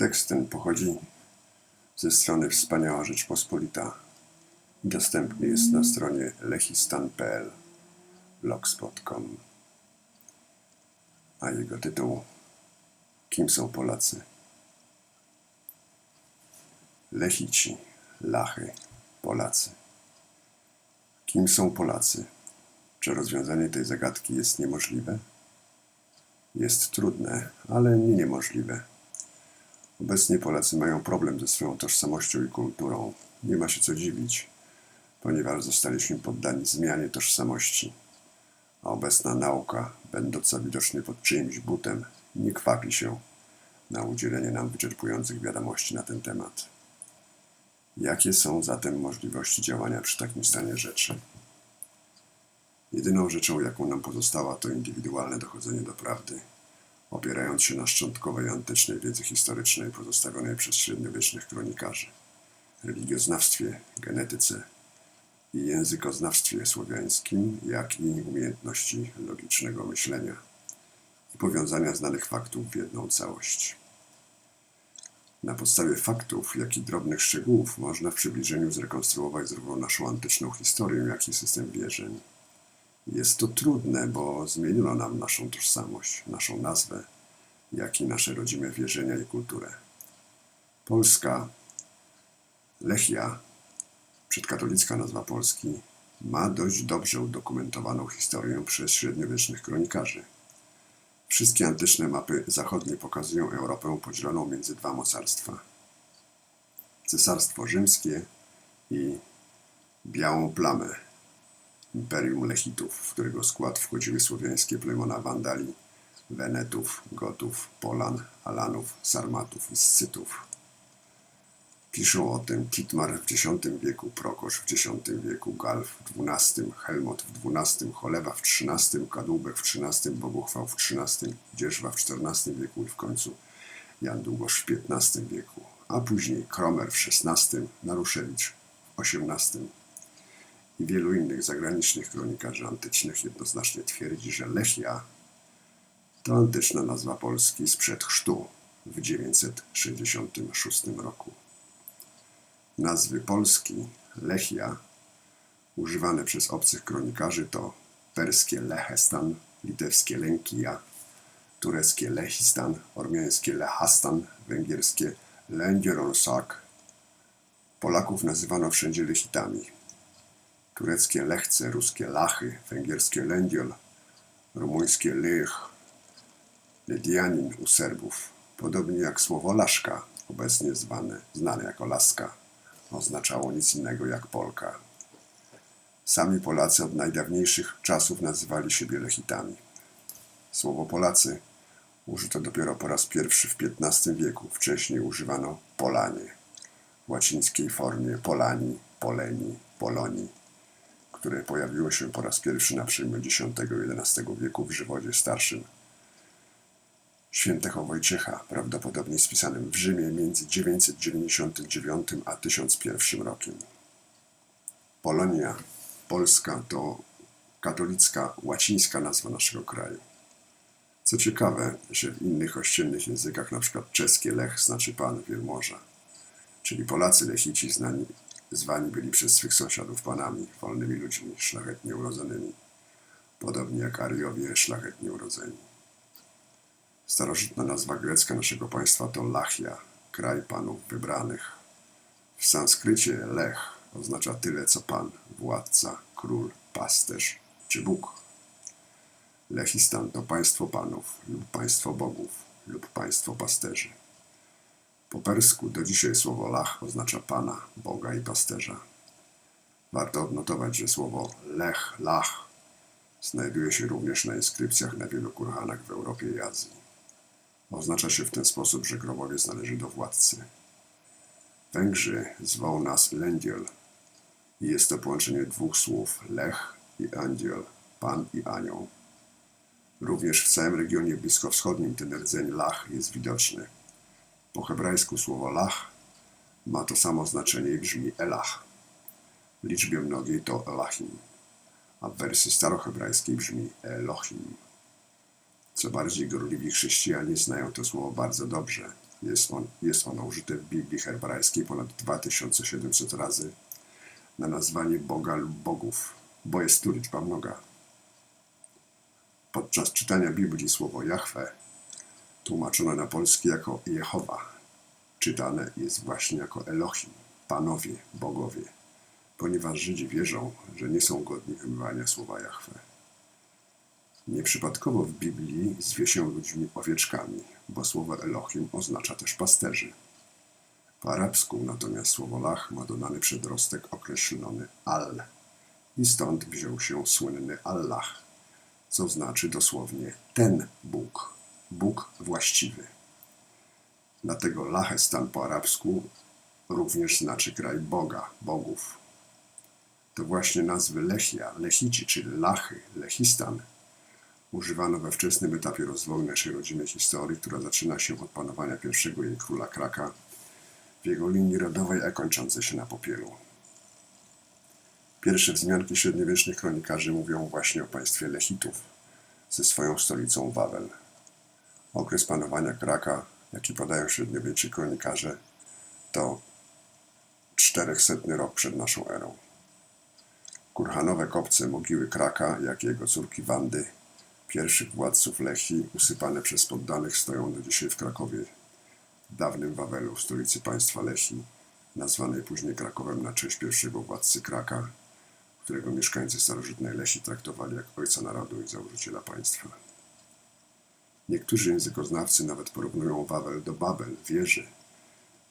Tekst ten pochodzi ze strony Wspaniała Rzeczpospolita. Dostępny jest na stronie lechistan.pl blogspot.com A jego tytuł Kim są Polacy? Lechici, Lachy, Polacy. Kim są Polacy? Czy rozwiązanie tej zagadki jest niemożliwe? Jest trudne, ale nie niemożliwe. Obecnie Polacy mają problem ze swoją tożsamością i kulturą. Nie ma się co dziwić, ponieważ zostaliśmy poddani zmianie tożsamości. A obecna nauka, będąca widocznie pod czyimś butem, nie kwapi się na udzielenie nam wyczerpujących wiadomości na ten temat. Jakie są zatem możliwości działania przy takim stanie rzeczy? Jedyną rzeczą, jaką nam pozostała, to indywidualne dochodzenie do prawdy, opierając się na szczątkowej antycznej wiedzy historycznej pozostawionej przez średniowiecznych kronikarzy, religioznawstwie, genetyce i językoznawstwie słowiańskim, jak i umiejętności logicznego myślenia i powiązania znanych faktów w jedną całość. Na podstawie faktów, jak i drobnych szczegółów można w przybliżeniu zrekonstruować zarówno naszą antyczną historię, jak i system wierzeń. Jest to trudne, bo zmieniono nam naszą tożsamość, naszą nazwę, jak i nasze rodzime wierzenia i kulturę. Polska, Lechia, przedkatolicka nazwa Polski, ma dość dobrze udokumentowaną historię przez średniowiecznych kronikarzy. Wszystkie antyczne mapy zachodnie pokazują Europę podzieloną między dwa mocarstwa. Cesarstwo rzymskie i białą plamę, Imperium Lechitów, w którego skład wchodziły słowiańskie plemiona Wandali, Wenetów, Gotów, Polan, Alanów, Sarmatów i Scytów. Piszą o tym Titmar w X wieku, Prokosz w X wieku, Gal w XII, Helmut w XII, Cholewa w XIII, Kadłubek w XIII, Boguchwał w XIII, Dzierżwa w XIV wieku i w końcu Jan Długosz w XV wieku, a później Kromer w XVI, Naruszewicz w XVIII i wielu innych zagranicznych kronikarzy antycznych jednoznacznie twierdzi, że Lechia to antyczna nazwa Polski sprzed chrztu w 966 roku. Nazwy Polski, Lechia, używane przez obcych kronikarzy to perskie Lechestan, litewskie Lenkija, tureckie Lechistan, ormiańskie Lechastan, węgierskie Lęgieronsak. Polaków nazywano wszędzie Lechitami. Tureckie Lechce, ruskie Lachy, węgierskie Lędziol, rumuńskie Lech, Lydianin u Serbów, podobnie jak słowo Laszka, obecnie zwane, znane jako Laska, oznaczało nic innego jak Polka. Sami Polacy od najdawniejszych czasów nazywali siebie Lechitami. Słowo Polacy użyto dopiero po raz pierwszy w XV wieku. Wcześniej używano Polanie w łacińskiej formie Polani, Poleni, Poloni, które pojawiło się po raz pierwszy na przełomie X-XI wieku w żywodzie starszym świętego Wojciecha, prawdopodobnie spisanym w Rzymie między 999 a 1001 rokiem. Polonia, Polska to katolicka, łacińska nazwa naszego kraju. Co ciekawe, że w innych ościennych językach, np. czeskie Lech znaczy pan wielmoża, czyli Polacy Lechici znani, zwani byli przez swych sąsiadów panami, wolnymi ludźmi, szlachetnie urodzonymi, podobnie jak Ariowie szlachetnie urodzeni. Starożytna nazwa grecka naszego państwa to Lachia, kraj panów wybranych. W sanskrycie Lech oznacza tyle co pan, władca, król, pasterz czy Bóg. Lechistan to państwo panów lub państwo bogów lub państwo pasterzy. Po persku do dzisiaj słowo lach oznacza pana, boga i pasterza. Warto odnotować, że słowo lech, lach znajduje się również na inskrypcjach na wielu kurhanach w Europie i Azji. Oznacza się w ten sposób, że grobowiec należy do władcy. Węgrzy zwą nas Lędziel i jest to połączenie dwóch słów lech i andziel, pan i anioł. Również w całym regionie bliskowschodnim ten rdzeń lach jest widoczny. Po hebrajsku słowo lach ma to samo znaczenie i brzmi elach. W liczbie mnogiej to elachim, a w wersji starohebrajskiej brzmi elohim. Co bardziej gorliwi chrześcijanie znają to słowo bardzo dobrze, Jest, on, jest ono użyte w Biblii hebrajskiej ponad 2700 razy na nazwanie Boga lub bogów, bo jest tu liczba mnoga. Podczas czytania Biblii słowo Jahwe tłumaczone na polski jako Jehowa, czytane jest właśnie jako Elohim, panowie, bogowie, ponieważ Żydzi wierzą, że nie są godni wymywania słowa Jahwe. Nieprzypadkowo w Biblii zwie się ludźmi owieczkami, bo słowo Elohim oznacza też pasterzy. Po arabsku natomiast słowo lach ma dodany przedrostek określony al i stąd wziął się słynny Allah, co znaczy dosłownie ten Bóg, Bóg właściwy. Dlatego Lachestan po arabsku również znaczy kraj Boga, bogów. To właśnie nazwy Lechia, Lechici, czyli Lachy, Lechistan używano we wczesnym etapie rozwoju naszej rodzimej historii, która zaczyna się od panowania pierwszego jej króla Kraka w jego linii rodowej, a kończącej się na Popielu. Pierwsze wzmianki średniowiecznych kronikarzy mówią właśnie o państwie Lechitów ze swoją stolicą Wawel. Okres panowania Kraka, jaki podają średniowieczni kronikarze, to 400 rok przed naszą erą. Kurhanowe kopce mogiły Kraka, jak i jego córki Wandy, pierwszych władców Lechi, usypane przez poddanych, stoją do dzisiaj w Krakowie, dawnym Wawelu, stolicy państwa Lechi, nazwanej później Krakowem na cześć pierwszego władcy Kraka, którego mieszkańcy starożytnej Lesi traktowali jak ojca narodu i założyciela państwa. Niektórzy językoznawcy nawet porównują Wawel do Babel, wieży,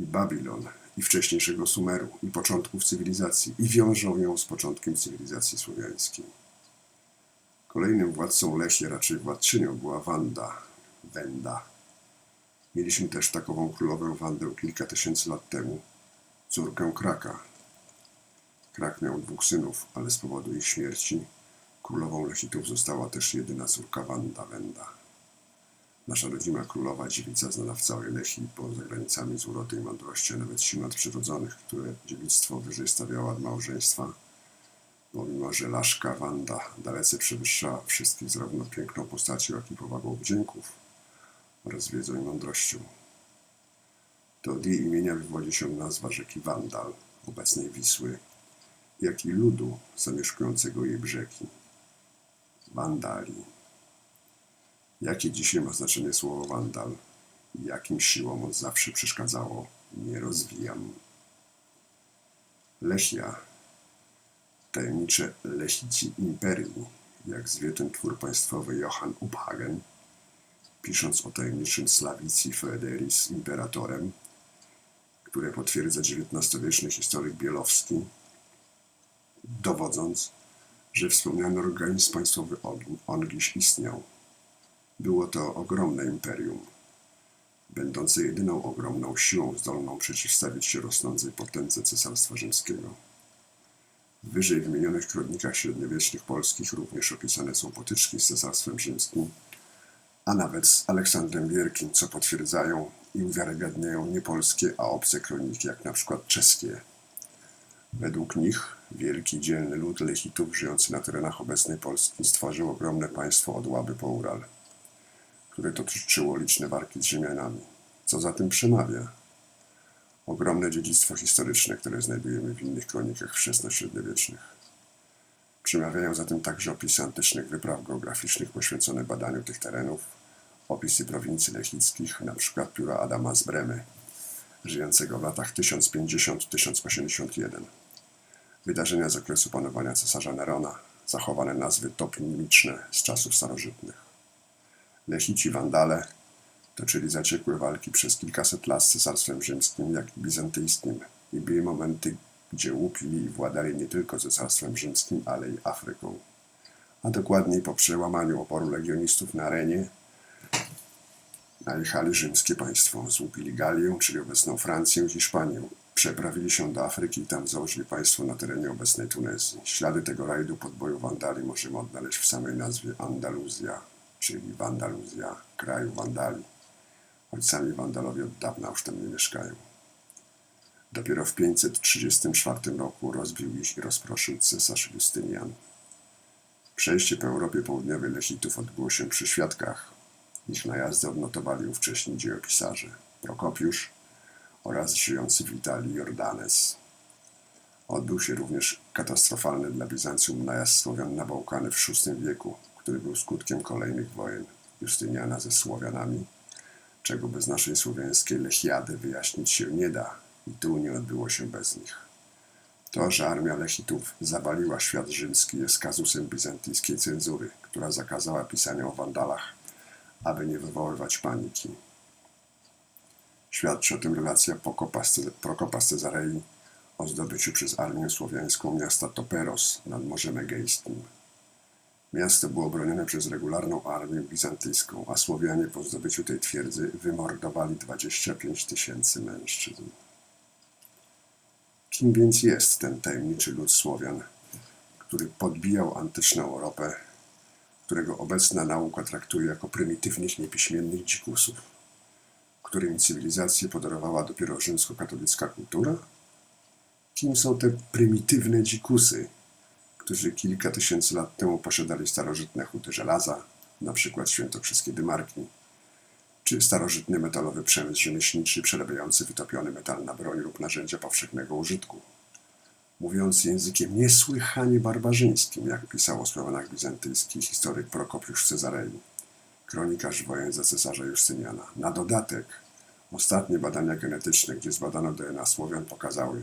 i Babilon, i wcześniejszego Sumeru, i początków cywilizacji, i wiążą ją z początkiem cywilizacji słowiańskiej. Kolejnym władcą Lesie, raczej władczynią, była Wanda, Wenda. Mieliśmy też takową królowę Wandę kilka tysięcy lat temu, córkę Kraka. Krak miał dwóch synów, ale z powodu ich śmierci królową Lechitów została też jedyna córka Wanda, Wenda. Nasza rodzima królowa dziewica znana w całej Lechi poza granicami z urody i mądrości, a nawet sił nadprzyrodzonych, które dziewictwo wyżej stawiało od małżeństwa, bo mimo, że Laszka Wanda dalece przewyższała wszystkich zarówno piękną postacią, jak i powagą wdzięków oraz wiedzą i mądrością. To od jej imienia wywodzi się nazwa rzeki Wandal, obecnej Wisły, jak i ludu zamieszkującego jej brzegi. Wandali. Jakie dzisiaj ma znaczenie słowo wandal jakim siłom od zawsze przeszkadzało, nie rozwijam. Lechia, tajemnicze Lesici Imperii, jak zwie ten twór państwowy Johann Uphagen, pisząc o tajemniczym Slavici Foederis imperatorem, które potwierdza XIX-wieczny historyk Bielowski, dowodząc, że wspomniany organizm państwowy Ongiś istniał. Było to ogromne imperium, będące jedyną ogromną siłą zdolną przeciwstawić się rosnącej potędze Cesarstwa Rzymskiego. W wyżej wymienionych kronikach średniowiecznych polskich również opisane są potyczki z Cesarstwem Rzymskim, a nawet z Aleksandrem Wielkim, co potwierdzają i uwiarygadniają nie polskie, a obce kroniki, jak na przykład czeskie. Według nich wielki dzielny lud Lechitów żyjący na terenach obecnej Polski stworzył ogromne państwo od Łaby po Ural które toczyło liczne walki z Rzymianami. Co za tym przemawia? Ogromne dziedzictwo historyczne, które znajdujemy w innych kronikach wczesnośredniowiecznych. Przemawiają za tym także opisy antycznych wypraw geograficznych poświęcone badaniu tych terenów, opisy prowincji lechickich, np. pióra Adama z Bremy, żyjącego w latach 1050-1081. Wydarzenia z okresu panowania cesarza Nerona, zachowane nazwy topnimiczne z czasów starożytnych. Lechici Wandale toczyli zaciekłe walki przez kilkaset lat z Cesarstwem Rzymskim, jak i bizantyjskim i były momenty, gdzie łupili i władali nie tylko Cesarstwem Rzymskim, ale i Afryką. A dokładniej po przełamaniu oporu legionistów na arenie najechali rzymskie państwo, złupili Galię, czyli obecną Francję i Hiszpanię. Przeprawili się do Afryki i tam założyli państwo na terenie obecnej Tunezji. Ślady tego rajdu podboju Wandali możemy odnaleźć w samej nazwie Andaluzja czyli Wandaluzja, kraju Wandali, choć sami Wandalowie od dawna już tam nie mieszkają. Dopiero w 534 roku rozbił ich i rozproszył cesarz Justynian. Przejście po Europie Południowej Lechitów odbyło się przy świadkach. Ich najazdy odnotowali ówcześni dziejopisarze. Prokopiusz oraz żyjący w Italii Jordanes. Odbył się również katastrofalny dla Bizancjum najazd Słowian na Bałkany w VI wieku, który był skutkiem kolejnych wojen Justyniana ze Słowianami, czego bez naszej słowiańskiej Lechiady wyjaśnić się nie da i tu nie odbyło się bez nich. To, że armia Lechitów zawaliła świat rzymski jest kazusem bizantyjskiej cenzury, która zakazała pisania o wandalach, aby nie wywoływać paniki. Świadczy o tym relacja Prokopa z Cezarei o zdobyciu przez armię słowiańską miasta Toperos nad Morzem Egejskim. Miasto było bronione przez regularną armię bizantyjską, a Słowianie po zdobyciu tej twierdzy wymordowali 25 tysięcy mężczyzn. Kim więc jest ten tajemniczy lud Słowian, który podbijał antyczną Europę, którego obecna nauka traktuje jako prymitywnych, niepiśmiennych dzikusów, którym cywilizację podarowała dopiero rzymskokatolicka kultura? Kim są te prymitywne dzikusy, którzy kilka tysięcy lat temu posiadali starożytne huty żelaza, przykład świętokrzyskie dymarki, czy starożytny metalowy przemysł rzemieślniczy przerabiający wytopiony metal na broń lub narzędzia powszechnego użytku. Mówiąc językiem niesłychanie barbarzyńskim, jak pisał o Słowianach bizantyjskich historyk Prokopiusz Cezarei, kronikarz wojen za cesarza Justyniana. Na dodatek, ostatnie badania genetyczne, gdzie zbadano DNA Słowian, pokazały,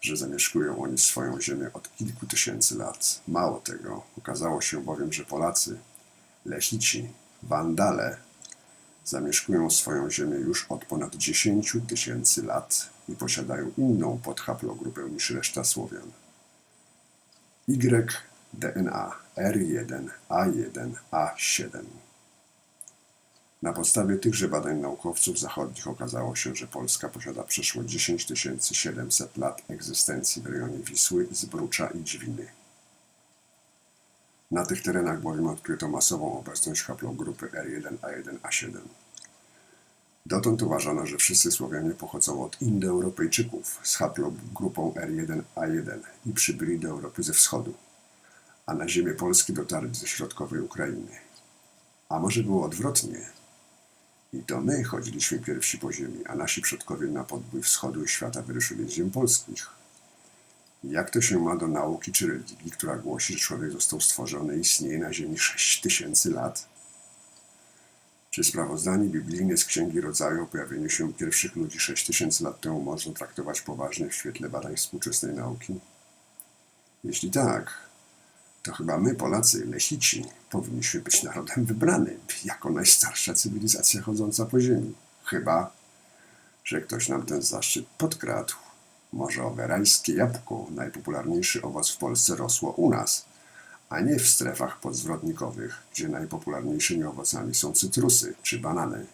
że zamieszkują oni swoją ziemię od kilku tysięcy lat. Mało tego, okazało się bowiem, że Polacy, Lechici, Wandale zamieszkują swoją ziemię już od ponad 10 tysięcy lat i posiadają inną podhaplogrupę niż reszta Słowian. Y-DNA R1 A1 A7 Na podstawie tychże badań naukowców zachodnich okazało się, że Polska posiada przeszło 10 700 lat egzystencji w rejonie Wisły, Zbrucza i Dźwiny. Na tych terenach bowiem odkryto masową obecność haplogrupy R1A1A7. Dotąd uważano, że wszyscy Słowianie pochodzą od Indoeuropejczyków z haplogrupą R1A1 i przybyli do Europy ze wschodu, a na ziemię Polski dotarli ze środkowej Ukrainy. A może było odwrotnie? I to my chodziliśmy pierwsi po ziemi, a nasi przodkowie na podbój wschodu i świata wyruszyli z ziem polskich. Jak to się ma do nauki czy religii, która głosi, że człowiek został stworzony i istnieje na ziemi 6 tysięcy lat? Czy sprawozdanie biblijne z Księgi Rodzaju o pojawieniu się pierwszych ludzi 6 tysięcy lat temu można traktować poważnie w świetle badań współczesnej nauki? Jeśli tak, to chyba my, Polacy, Lechici, powinniśmy być narodem wybranym jako najstarsza cywilizacja chodząca po ziemi. Chyba, że ktoś nam ten zaszczyt podkradł. Może owe rajskie jabłko, najpopularniejszy owoc w Polsce, rosło u nas, a nie w strefach podzwrotnikowych, gdzie najpopularniejszymi owocami są cytrusy czy banany.